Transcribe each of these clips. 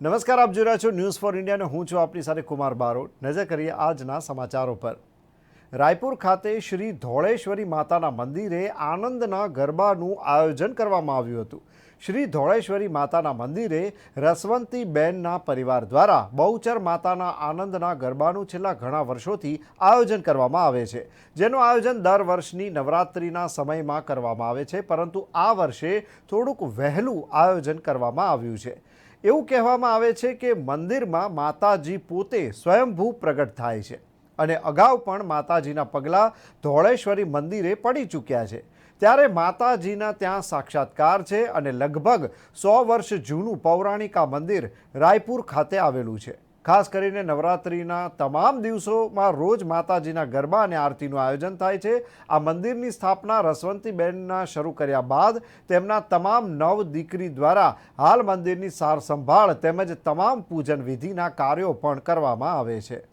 નમસ્કાર, આપ જોઈ રહ્યા છો ન્યૂઝ ફોર ઇન્ડિયાને હું છું આપની સાથે કુમાર બારોટ. નજર કરીએ આજના સમાચારો પર. રાયપુર ખાતે શ્રી ધોળેશ્વરી માતાના મંદિરે આનંદના ગરબાનું આયોજન કરવામાં આવ્યું હતું. શ્રી ધોળેશ્વરી માતાના મંદિરે રસવંતી બેનના પરિવાર દ્વારા બહુચર માતાના આનંદના ગરબાનું છેલ્લા ઘણા વર્ષોથી આયોજન કરવામાં આવે છે. જેનું આયોજન દર વર્ષની નવરાત્રિના સમયમાં કરવામાં આવે છે, પરંતુ આ વર્ષે થોડુંક વહેલું આયોજન કરવામાં આવ્યું છે. એવું કહેવામાં આવે છે કે મંદિરમાં માતાજી પોતે સ્વયંભૂ પ્રગટ થાય છે અને અગાઉ પણ માતાજીના પગલાં ધોળેશ્વરી મંદિરે પડી ચૂક્યા છે. ત્યારે માતાજીના ત્યાં સાક્ષાત્કાર છે અને લગભગ સો વર્ષ જૂનું પૌરાણિક મંદિર રાયપુર ખાતે આવેલું છે. ખાસ કરીને નવરાત્રિના તમામ દિવસોમાં રોજ માતાજીના ગરબા અને આરતીનું આયોજન થાય છે. આ મંદિરની સ્થાપના રસવંતીબેનના શરૂ કર્યા બાદ તેમના તમામ નવ દીકરી દ્વારા હાલ મંદિરની સાર સંભાળ તેમજ તમામ પૂજન વિધિના કાર્યો પણ કરવામાં આવે છે.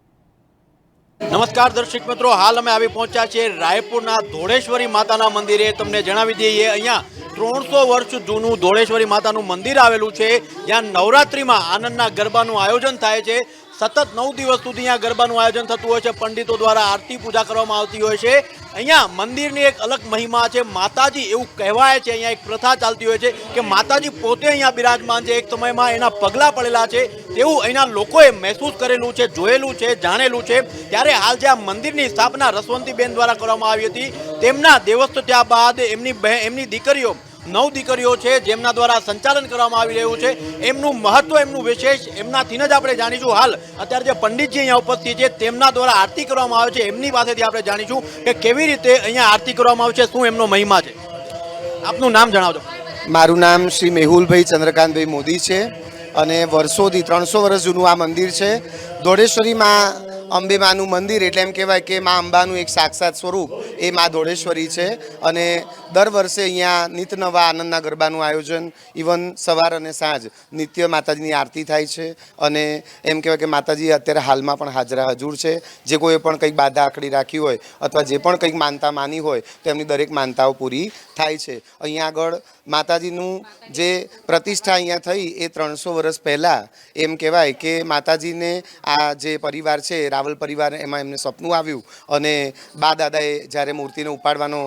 નમસ્કાર દર્શક મિત્રો, હાલ અમે આવી પહોંચ્યા છીએ રાયપુરના ધોળેશ્વરી માતાના મંદિરે. તમને જણાવી દઈએ, અહીંયા ત્રણસો વર્ષ જૂનું ધોળેશ્વરી માતાનું મંદિર આવેલું છે. જ્યાં નવરાત્રિમાં આનંદના ગરબાનું આયોજન થાય છે. સતત નવ દિવસ સુધી અહીંયા ગરબાનું આયોજન થતું હોય છે. પંડિતો દ્વારા આરતી પૂજા કરવામાં આવતી હોય છે. અહીંયા મંદિરની એક અલગ મહિમા છે. માતાજી એવું કહેવાય છે. અહીંયા એક પ્રથા ચાલતી હોય છે કે માતાજી પોતે અહીંયા બિરાજમાન છે. એક સમયમાં એના પગલાં પડેલા છે. તેવું અહીંના લોકોએ મહેસૂસ કરેલું છે, જોયેલું છે, જાણેલું છે. ત્યારે હાલ જે આ મંદિરની સ્થાપના રસવંતીબેન દ્વારા કરવામાં આવી હતી, તેમના દેવસ્થ થયા બાદ એમની બહેન, એમની દીકરીઓ નવ દીકરીઓ છે, જેમના દ્વારા સંચાલન કરવામાં આવી રહ્યું છે. એમનું મહત્વ, એમનું વિશેષ, એમનાથી જ આપણે જાણીશું. હાલ, અત્યારે જે પંડિતજી અહીંયા ઉપસ્થિત છે, તેમના દ્વારા આરતી કરવામાં આવે છે. એમની પાસેથી આપણે જાણીશું કે કેવી રીતે અહીંયા આરતી કરવામાં આવે છે, શું એમનો મહિમા છે. આપનું નામ જણાવજો. મારું નામ શ્રી મેહુલભાઈ ચંદ્રકાંતભાઈ મોદી છે અને વર્ષોથી ત્રણસો વર્ષ જૂનું આ મંદિર છે. ધોળેશ્વરીમાં અંબે માનું મંદિર એટલે એમ કહેવાય કે મા અંબાનું એક સાક્ષાત સ્વરૂપ એ મા ધોળેશ્વરી છે. અને દર વર્ષે અહીંયા નિત નવા આનંદના ગરબાનું આયોજન ઇવન સવાર અને સાંજ નિત્ય માતાજીની આરતી થાય છે. અને એમ કહેવાય કે માતાજી અત્યારે હાલમાં પણ હાજરા હજુર છે. જે કોઈ પણ કંઈક બાધા આકડી રાખી હોય અથવા જે પણ કંઈક માનતા માની હોય તો એમની દરેક માનતાઓ પૂરી થાય છે. અહીંયા આગળ માતાજીનું જે પ્રતિષ્ઠા અહીંયા થઈ એ ત્રણસો વર્ષ પહેલાં એમ કહેવાય કે માતાજીને આ જે પરિવાર છે રાવલ પરિવાર એમાં એમને સપનું આવ્યું અને બા દાદાએ જ્યારે મૂર્તિને ઉપાડવાનો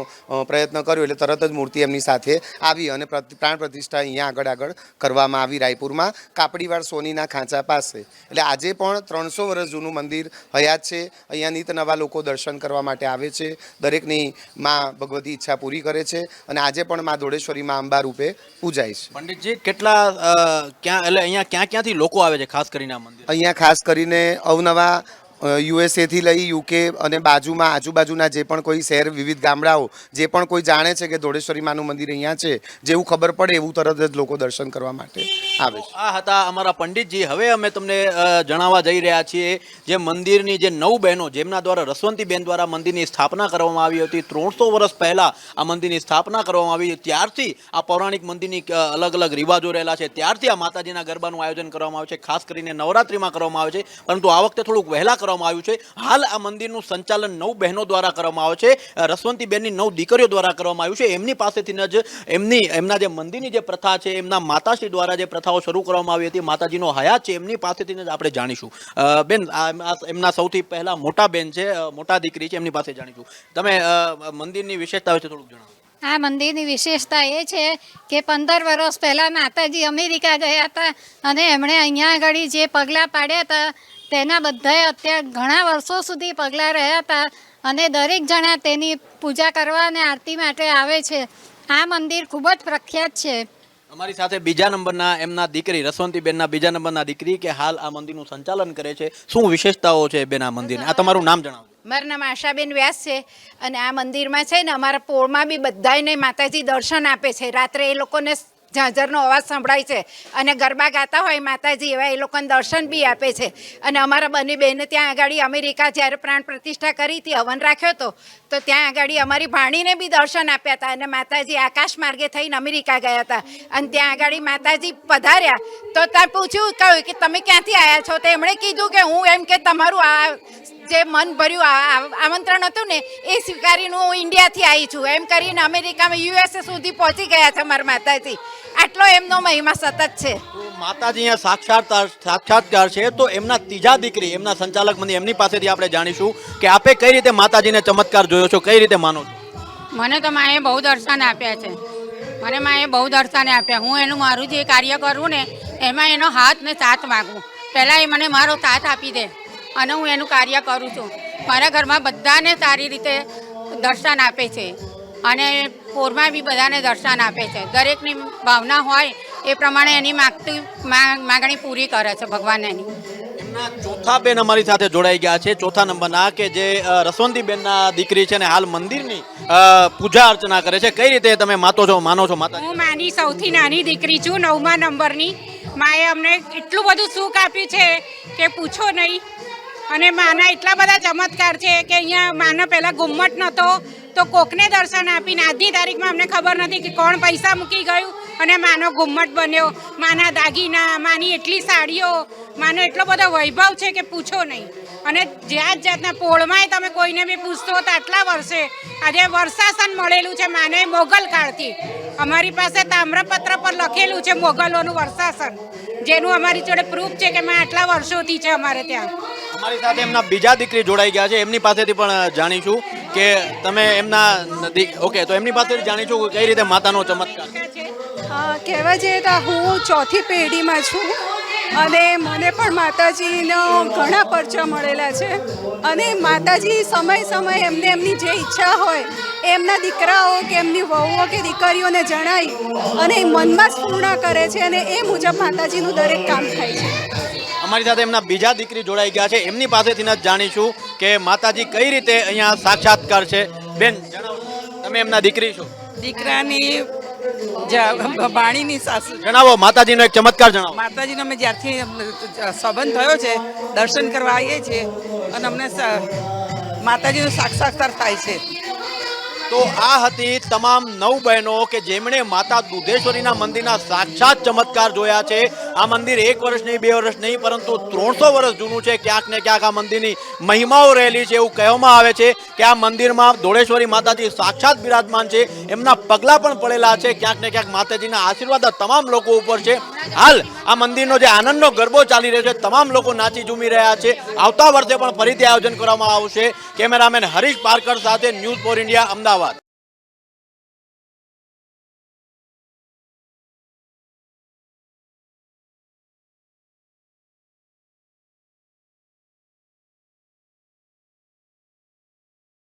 પ્રયત્ન કર્યો એટલે તરત જ મૂર્તિ એમની સાથે આવી અને પ્રાણ પ્રતિષ્ઠા અહીંયા આગળ આગળ કરવામાં આવી રાયપુરમાં કાપડીવાડ સોનીના ખાંચા પાસે. એટલે આજે પણ ત્રણસો વર્ષ જૂનું મંદિર હયાત છે. અહીંયા નિત નવા લોકો દર્શન કરવા માટે આવે છે. દરેકની માં ભગવતી ઈચ્છા પૂરી કરે છે અને આજે પણ માં ધોળેશ્વરી માં અંબા રૂપે પૂજાય છે. પંડિતજી કેટલા ક્યાં એટલે અહીંયા ક્યાં ક્યાંથી લોકો આવે છે ખાસ કરીને આ મંદિર? અહીંયા ખાસ કરીને અવનવા યુએસએથી લઈ યુકે અને બાજુમાં આજુબાજુના જે પણ કોઈ શહેર, વિવિધ ગામડાઓ, જે પણ કોઈ જાણે છે કે ધોળેશ્વરી માનું મંદિર અહીંયા છે, જેવું ખબર પડે એવું તરત જ લોકો દર્શન કરવા માટે આવે છે. આ હતા અમારા પંડિતજી. હવે અમે તમને જણાવવા જઈ રહ્યા છીએ જે મંદિરની જે નવ બહેનો, જેમના દ્વારા રસવંતીબેન દ્વારા મંદિરની સ્થાપના કરવામાં આવી હતી, ત્રણસો વર્ષ પહેલાં આ મંદિરની સ્થાપના કરવામાં આવી ત્યારથી આ પૌરાણિક મંદિરની અલગ અલગ રિવાજો રહેલા છે. ત્યારથી આ માતાજીના ગરબાનું આયોજન કરવામાં આવે છે. ખાસ કરીને નવરાત્રિમાં કરવામાં આવે છે. પરંતુ આ વખતે થોડુંક વહેલા કરવામાં આવ્યું છે. હાલ આ મંદિરનું સંચાલન નવ બહેનો દ્વારા કરવામાં આવે છે. રસવંતીબેનની નવ દીકરીઓ દ્વારા કરવામાં આવ્યું છે. એમની પાસેથી જ એમની, એમના જે મંદિરની જે પ્રથા છે, એમના માતાશ્રી દ્વારા જે પ્રથાઓ શરૂ કરવામાં આવી હતી. માતાજીનો હયાત છે, એમની પાસેથી જ આપણે જાણીશું. બેન એમના સૌથી પહેલા મોટા બેન છે મોટા દીકરી છે, એમની પાસે જાણીશું. તમે મંદિરની વિશેષતા વિશે થોડુંક જણાવો. આ મંદિરની વિશેષતા એ છે કે પંદર વર્ષ પહેલાં માતાજી અમેરિકા ગયા હતા અને એમણે અહીંયા આગળ જે પગલાં પાડ્યા હતા, તેના બધાએ અત્યારે ઘણા વર્ષો સુધી પગલાં રહ્યા હતા અને દરેક જણા તેની પૂજા કરવા અને આરતી માટે આવે છે. આ મંદિર ખૂબ જ પ્રખ્યાત છે. અમારી સાથે બીજા નંબરના એમના દીકરી, રસવંતીબેનના બીજા નંબરના દીકરી કે હાલ આ મંદિરનું સંચાલન કરે છે. શું વિશેષતાઓ છે બેન આ મંદિરની? આ તમારું નામ જણાવો. મારું નામ આશાબેન વ્યાસ છે અને આ મંદિરમાં છે ને અમારા પોળમાં બી બધાયને માતાજી દર્શન આપે છે. રાત્રે એ લોકોને ઝાંઝરનો અવાજ સંભળાય છે. અને ગરબા ગાતા હોય માતાજી, એવા એ લોકોને દર્શન બી આપે છે. અને અમારા બંને બહેને ત્યાં આગળ અમેરિકા જ્યારે પ્રાણ પ્રતિષ્ઠા કરી હતી, હવન રાખ્યો હતો, તો ત્યાં આગળ અમારી ભાણીને બી દર્શન આપ્યા હતા. અને માતાજી આકાશ માર્ગે થઈને અમેરિકા ગયા હતા. અને ત્યાં આગળ માતાજી પધાર્યા. તો ત્યાં પૂછ્યું, કહ્યું કે તમે ક્યાંથી આવ્યા છો? તો એમણે કીધું કે હું એમ કે તમારું આ જે મન ભર્યું આમંત્રણ હતું ને, એ સ્વીકારીને હું ઇન્ડિયાથી આવી છું. એમ કરીને અમેરિકામાં યુએસએ સુધી પહોંચી ગયા છે મારા માતાજી. આટલો એમનો મહિમા સતત છે. તો માતાજી અહીંયા સાક્ષાત્કાર સાક્ષાત્કાર છે તો એમના ત્રીજા દીકરી એમના સંચાલક મંદિર એમની પાસેથી આપણે જાણીશું કે આપે કઈ રીતે માતાજીને ચમત્કાર જોયો છો કઈ રીતે માનો છો? મને તો માએ બહુ દર્શન આપ્યા છે. મને માએ બહુ દર્શન આપ્યા. હું એનું મારું જે કાર્ય કરું ને એમાં એનો હાથ ને સાથ માગું. પહેલાં એ મને મારો સાથ આપી દે અને હું એનું કાર્ય કરું છું. મારા ઘરમાં બધાને સારી રીતે દર્શન આપે છે. અને પોરમાં બી બધાને દર્શન આપે છે. દરેકની ભાવના હોય એ પ્રમાણે એની માગતી માગણી પૂરી કરે છે ભગવાન એની. ચોથા બેન અમારી સાથે જોડાઈ ગયા છે. ચોથા નંબરના કે જે રસવંતીબેનના દીકરી છે ને હાલ મંદિરની પૂજા અર્ચના કરે છે. કઈ રીતે તમે માતો છો માનો છો માતા? હું માની સૌથી નાની દીકરી છું નવમા નંબરની. માએ અમને એટલું બધું સુખ આપ્યું છે કે પૂછો નહીં. અને માના એટલા બધા ચમત્કાર છે કે અહીંયા માના પહેલાં ગુમ્મટ નહોતો તો કોકને દર્શન આપીને આજની તારીખમાં અમને ખબર નથી કે કોણ પૈસા મૂકી ગયું અને માનો ઘુમ્મટ બન્યો, માના દાગીના, માની એટલી સાડીઓ, માનો એટલો બધો વૈભવ છે કે પૂછો નહીં. અને જાત જાતના પોળમાંય તમે કોઈને બી પૂછતો તો આટલા વર્ષે આજે વર્ષાસન મળેલું છે માને મોગલ કાળથી. અમારી પાસે તામ્રપત્ર પર લખેલું છે મોગલોનું વર્ષાસન, જેનું અમારી જોડે પ્રૂફ છે કે મેં આટલા વર્ષોથી છે અમારે ત્યાં. અમારી સાથે એમના બીજા દીકરી જોડાઈ ગયા છે, એમની પાસેથી પણ જાણીશું. કે તમે એમના નદી ઓકે, તો એમની પાસેથી જાણીશું કે કઈ રીતે માતાનો ચમત્કાર? કહેવા જઈએ તો હું ચોથી પેઢીમાં છું અને મને પણ માતાજીનો ઘણા પરચા મળેલા છે. અને માતાજી સમય સમય એમને એમની જે ઈચ્છા હોય, એમના દીકરાઓ કે એમની વહુઓ કે દીકરીઓને જણાવી અને મનમાં જ પૂર્ણ કરે છે અને એ મુજબ માતાજીનું દરેક કામ થાય છે. અમારી સાથે એમના બીજા દીકરી જોડાઈ ગયા છે. એમની પાસેથી જ જાણીશું કે માતાજી કઈ રીતે અહીંયા સાક્ષાત્કાર છે. બેન જણાવો. તમે એમના દીકરી છો. દીકરાની વાણીની સાસુ. જણાવો માતાજીનો એક ચમત્કાર જણાવો. માતાજીનો અમે જ્યારથી સંબંધ થયો છે દર્શન કરવા આવીએ છીએ અને અમને માતાજીનો સાક્ષાત્કાર થાય છે. તો આ હતી તમામ નવ બહેનો કે જેમણે માતા દુધેશ્વરીના મંદિરના સાક્ષાત ચમત્કાર જોયા છે. આ મંદિર એક વર્ષ નહીં, બે વર્ષ નહીં, પરંતુ ત્રણસો વર્ષ જૂનું છે. ક્યાંક ને ક્યાંક આ મંદિરની મહિમાઓ રહેલી છે એવું કહેવામાં આવે છે કે આ મંદિરમાં ધોળેશ્વરી માતાજી સાક્ષાત બિરાજમાન છે. એમના પગલાં પણ પડેલા છે. ક્યાંક ને ક્યાંક માતાજીના આશીર્વાદ તમામ લોકો ઉપર છે. હાલ આ મંદિરનો જે આનંદનો ગરબો ચાલી રહ્યો છે, તમામ લોકો નાચી ઝૂમી રહ્યા છે. આવતા વર્ષે પણ ફરીથી આયોજન કરવામાં આવશે. કેમેરામેન હરીશ પારકર સાથે ન્યૂઝ ફોર ઇન્ડિયા, અમદાવાદ.